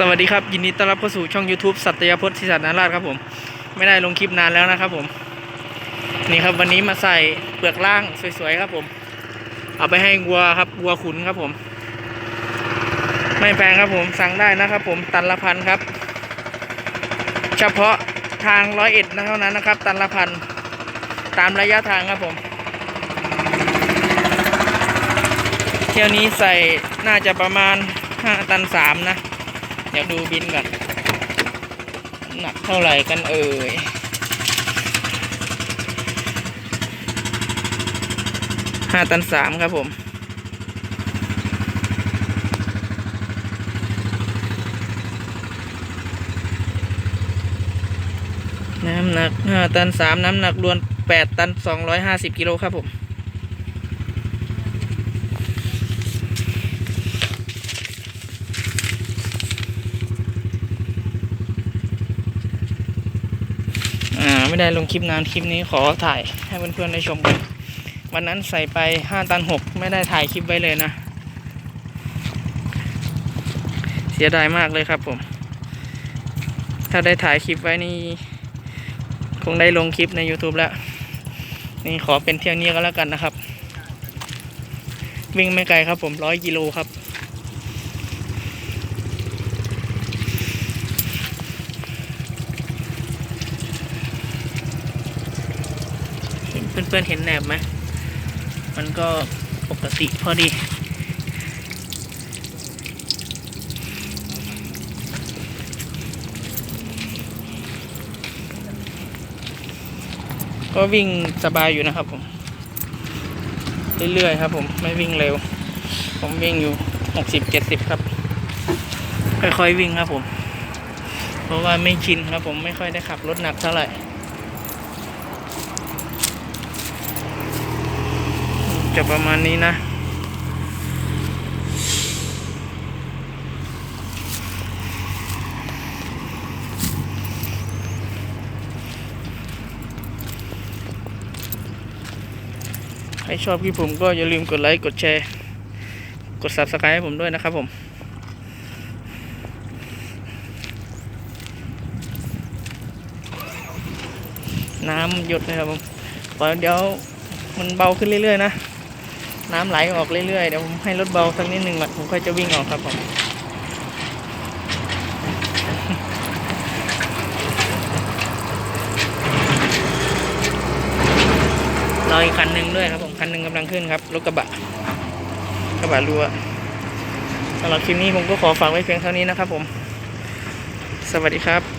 สวัสดีครับ ยินดีต้อนรับเข้าสู่ช่อง YouTube สัตยพจน์ศิษนาราชครับผม ไม่ได้ลงคลิปนานแล้วนะครับผม นี่ครับวันนี้มาใส่เปลือกล่างสวยๆครับผม เอาไปให้วัวครับวัวขุนครับผม ไม่แพงครับผมสั่งได้นะครับผมตันละพันครับ เฉพาะทางร้อยเอ็ดนะเท่านั้นนะครับ ตันละพันตามระยะทางครับผม เที่ยวนี้ใส่น่าจะประมาณ5ตันสามนะ ดี๋ยวดูบินก่อน หนักเท่าไหร่กันเอ่ยห้าตันสามครับผมน้ำหนักห้าตันสามน้ำหนักรวมแปดตันสองร้อยห้าสิบกิโลครับผม อ่าไม่ได้ลงคลิปนานคลิปนี้ขอถ่ายให้เพื่อนๆได้ชมกัน วันนั้นใส่ไปห้าตันหกไม่ได้ถ่ายคลิปไว้เลยนะ เสียดายมากเลยครับผม ถ้าได้ถ่ายคลิปไว้นี่คงได้ลงคลิปใน YouTube แล้ว นี่ขอเป็นเที่ยวนี้ก็แล้วกันนะครับ วิ่งไม่ไกลครับผมร้อยกิโลครับ เพื่อนๆเห็นแหนบไหมมันก็ปกติพอดี ก็วิ่งสบายอยู่นะครับผม เรื่อยๆครับผมไม่วิ่งเร็ว ผมวิ่งอยู่หกสิบเจ็ดสิบครับ ค่อยๆวิ่งครับผม เพราะว่าไม่ชินครับผมไม่ค่อยได้ขับรถหนักเท่าไหร่ จะประมาณนี้นะ ใครชอบคลิปผมก็อย่าลืมกดไลค์ กดแชร์ กด subscribe ให้ผมด้วยนะครับผมน้ำหยดเลยครับผมพอเดี๋ยวมันเบาขึ้นเรื่อยๆนะ น้ำไหลออกเรื่อยๆ เดี๋ยวผมให้รถเบาสักนิดหนึ่งก่อนผมค่อยจะวิ่งออกครับผมรออีกคันหนึ่งด้วยครับผมคันหนึ่งกำลังขึ้นครับรถกระบะกระบะรัวสำหรับคลิปนี้ผมก็ขอฝากไว้เพียงเท่านี้นะครับผม สวัสดีครับ